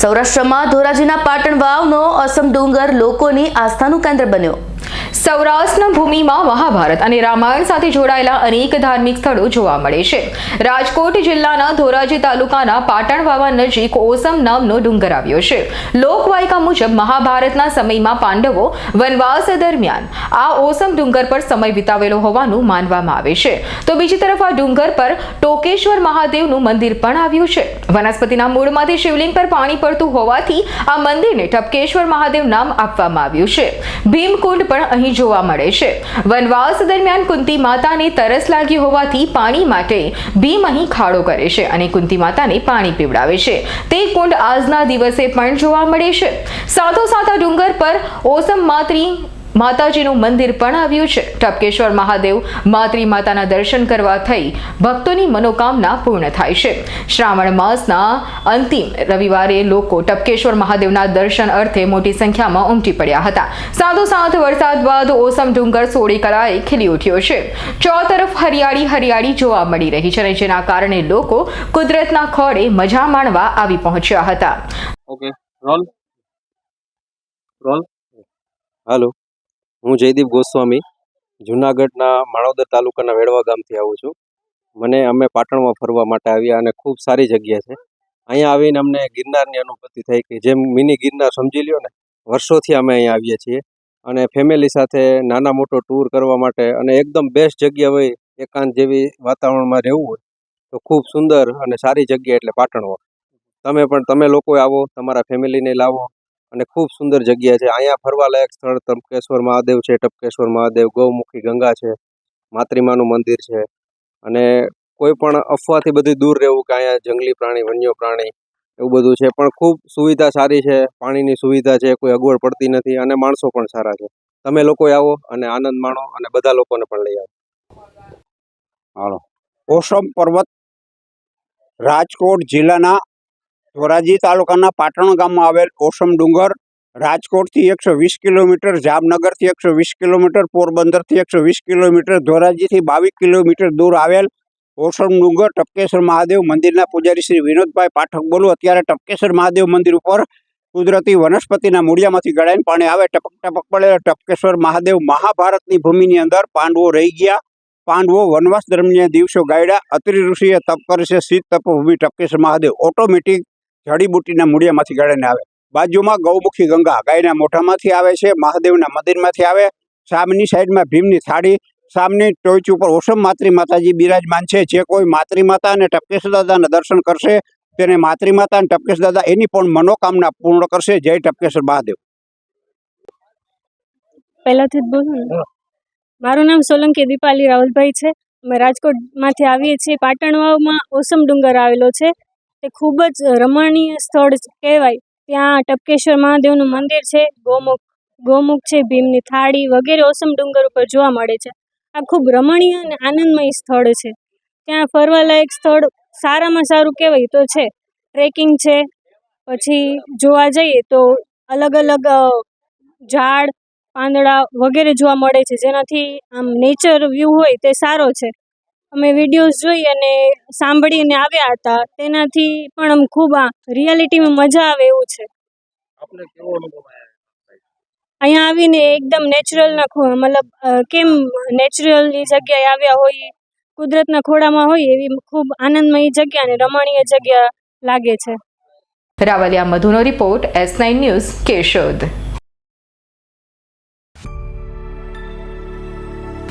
સૌરાષ્ટ્રમાં ધોરાજીના પાટણ વાવનો અસમ ડુંગર લોકોની આસ્થાનું કેન્દ્ર બન્યો. સૌરાષ્ટ્રના ભૂમિમાં મહાભારત અને રામાયણ સાથે જોડાયેલા અનેક ધાર્મિક સ્થળો જોવા મળે છે. રાજકોટ જિલ્લાના ધોરાજી તાલુકાના પાટણ વાવા નજીક ઓસમ નામનો ડુંગર આવ્યો છે. લોકવાયકા મુજબ મહાભારતના સમયમાં પાંડવો વનવાસ દરમિયાન આ ઓસમ ડુંગર પર સમય વિતાવેલો હોવાનું માનવામાં આવે છે. તો બીજી તરફ આ ડુંગર પર ટોકેશ્વર મહાદેવનું મંદિર પણ આવ્યું છે. વનસ્પતિના મૂળમાંથી શિવલિંગ પર પાણી પડતું હોવાથી આ મંદિરને ટપકેશ્વર મહાદેવ નામ આપવામાં આવ્યું છે. ભીમકુંડ પણ અહીં જોવા મળે છે. વનવાસ દરમિયાન કુંતી માતાને તરસ લાગી હોવાથી પાણી માટે ભીમ અહીં ખાડો કરે છે અને કુંતી માતાને પાણી પીવડાવે છે. તે કુંડ આજના દિવસે પણ જોવા મળે છે. સાથોસાથ ડુંગર પર ઓસમ માત્રી માતાજીનું મંદિર પણ આવ્યું છે. ટપકેશ્વર મહાદેવ માતૃ માતાના દર્શન કરવા થઈ ભક્તોની મનોકામના પૂર્ણ થાય છે. શ્રાવણ માસના અંતિમ રવિવારે લોકો ટપકેશ્વર મહાદેવના દર્શન અર્થે મોટી સંખ્યામાં ઉમટી પડ્યા હતા. સાથોસાથ વરસાદ બાદ ઓસમ ડુંગર સોળી કલાએ ખીલી ઉઠ્યો છે. ચોતરફ હરિયાળી હરિયાળી જોવા મળી રહી છે અને જેના કારણે લોકો કુદરતના ખોળે મજા માણવા આવી પહોંચ્યા હતા. ઓકે રોલ રોલ હાલો હું જયદીપ ગોસ્વામી, જુનાગઢના માણાવદર તાલુકાના વેડવા ગામથી આવું છું. મને અમે પાટણમાં ફરવા માટે આવ્યા અને ખૂબ સારી જગ્યા છે. અહીંયા આવીને અમને ગિરનારની અનુભૂતિ થઈ કે જેમ મિની ગિરનાર સમજી લ્યો ને, વર્ષોથી અમે અહીંયા આવીએ છીએ અને ફેમિલી સાથે નાના મોટો ટૂર કરવા માટે અને એકદમ બેસ્ટ જગ્યા હોય, એકાંત જેવી વાતાવરણમાં રહેવું હોય, તો ખૂબ સુંદર અને સારી જગ્યા એટલે પાટણમાં. તમે પણ, તમે લોકો આવો, તમારા ફેમિલીને લાવો અને ખૂબ સુંદર જગ્યા છે. અહીંયા ફરવાલાયક સ્થળ ટપકેશ્વર મહાદેવ છે, ટપકેશ્વર મહાદેવ, ગૌમુખી ગંગા છે, માતૃમાનું મંદિર છે અને કોઈ પણ અફવાથી બધું દૂર રહેવું કે અહીંયા જંગલી પ્રાણી, વન્ય પ્રાણી એવું બધું છે. પણ ખૂબ સુવિધા સારી છે, પાણીની સુવિધા છે, કોઈ અગવડ પડતી નથી અને માણસો પણ સારા છે. તમે લોકો આવો અને આનંદ માણો અને બધા લોકોને પણ લઈ આવો. ઓસમ પર્વત રાજકોટ જિલ્લાના ધોરાજી તાલુકાના પાટણ ગામમાં આવેલ ઓસમ ડુંગર, રાજકોટથી એકસો વીસ કિલોમીટર, જામનગરથી એકસો વીસ કિલોમીટર, પોરબંદરથી એકસો વીસ કિલોમીટર, ધોરાજીથી બાવીસ કિલોમીટર દૂર આવેલ ઓસમ ડુંગર, ટપકેશ્વર મહાદેવ મંદિરના પૂજારી શ્રી વિનોદભાઈ પાઠક બોલું. અત્યારે ટપકેશ્વર મહાદેવ મંદિર ઉપર કુદરતી વનસ્પતિના મૂળિયામાંથી ગળાઈને પાણી આવે, ટપક ટપક પડે ટપકેશ્વર મહાદેવ મહાભારતની ભૂમિની અંદર પાંડવો રહી ગયા. પાંડવો વનવાસ દરમિયાન દિવસો ગાયડા. અત્રિ ઋષિએ તપ કરે છે શીત તપભૂમિ ટપકેશ્વર મહાદેવ. ઓટોમેટિક જડીબુટીના મૂળિયામાંથી ગાળીને આવે. બાજુમાં ગૌમુખી ગંગા ગાયના મોઢામાંથી આવે છે મહાદેવના મંદિરમાંથી આવે. સામની સાઈડમાં ભીમની થાળી સામની ટોચ ઉપર ઓસમ માતૃ માતાજી બિરાજમાન છે. જે કોઈ માતૃ માતા અને ટપકેશ દાદાના દર્શન કરશે તેને માતૃ માતા અને ટપકેશ દાદા એની પણ મનોકામના પૂર્ણ કરશે. જય ટપકેશ્વર મહાદેવ. પહેલાથી જ બોલું મારું નામ સોલંકી દીપાલી રાહુલભાઈ છે. અમે રાજકોટમાંથી આવીએ છીએ. પાટણ વાવમાં ઓસમ ડુંગર આવેલો છે. તે ખૂબ જ રમણીય સ્થળ કહેવાય, ત્યાં ટપકેશ્વર મહાદેવનું મંદિર છે, ગોમુખ ગોમુખ છે, ભીમની થાળી વગેરે ઓસમ ડુંગર ઉપર જોવા મળે છે. આ ખૂબ રમણીય અને આનંદમય સ્થળ છે. ત્યાં ફરવાલાયક સ્થળ સારામાં સારું કહેવાય તો છે. ટ્રેકિંગ છે, પછી જોવા જઈએ તો અલગ અલગ ઝાડ, પાંદડા વગેરે જોવા મળે છે. જેનાથી આમ નેચર વ્યૂ હોય તે સારો છે. અમે વિડીયોઝ જોઈ અને સાંભળીને આવ્યા હતા. તેનાથી પણ આમ ખૂબ આ રિયાલિટીમાં મજા આવે એવું છે. આપને કેવો અનુભવ આવ્યો અહીંયા આવીને એકદમ નેચરલના મતલબ કેમ નેચરલની જગ્યાએ આવ્યા હોય કુદરતના ખોળામાં હોય એવી ખૂબ આનંદમય જગ્યા અને રમણીય જગ્યા લાગે છે. Ravaliya મધુનો report S nine news Keshod.